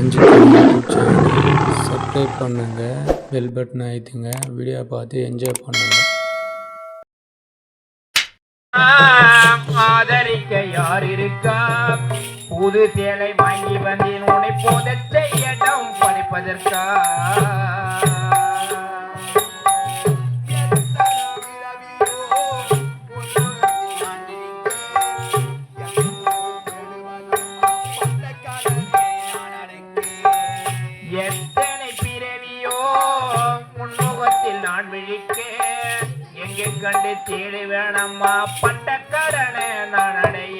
மஞ்சுக்கணி YouTube சேனலை subscribe பண்ணுங்கள் bell button ஆயிடுங்க வீடியோ பார்த்து என்ஜாய் பண்ணுங்கள் ஆதரிக்க யார் இருக்கா புது சேலை வாங்கி வந்தேன் உன்னை போத செய்யட்டும் படிப்பதற்கா எங்கே கண்டு தேடி வேணம்மா பட்டக்கடனை நான் அடைய.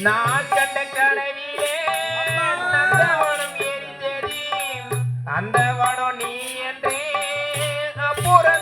நான் கண்ட கனவிலே நந்தவனம் அந்த வனம் நீ என்றே. அப்புறம்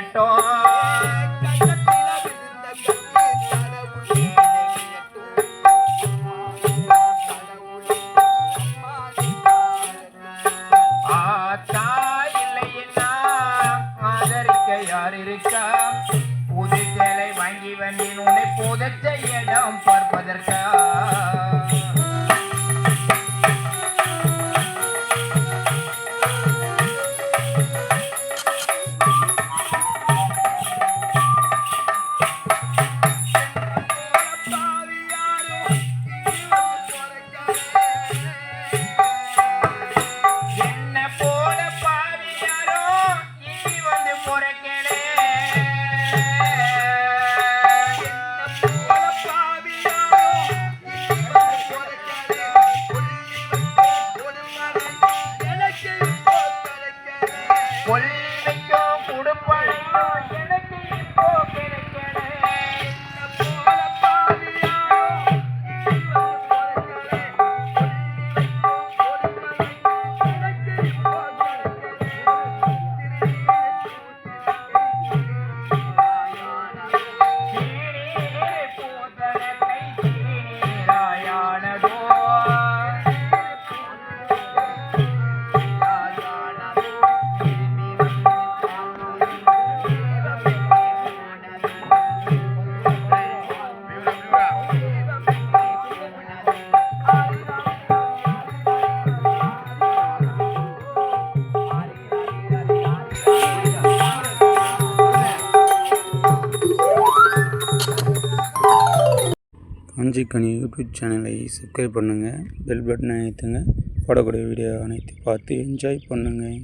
மேல விழட்டும் யார் இருக்கா புது சேலை வாங்கி வந்தேன் உன்னை புதைச்ச இடம் பார்ப்பதற்கா மஞ்சுக்கணி யூடியூப் சேனலை சப்ஸ்கிரைப் பண்ணுங்கள் பெல் பட்டனை அழுத்துங்க. போடக்கூடிய வீடியோ அனைத்து பார்த்து என்ஜாய் பண்ணுங்கள்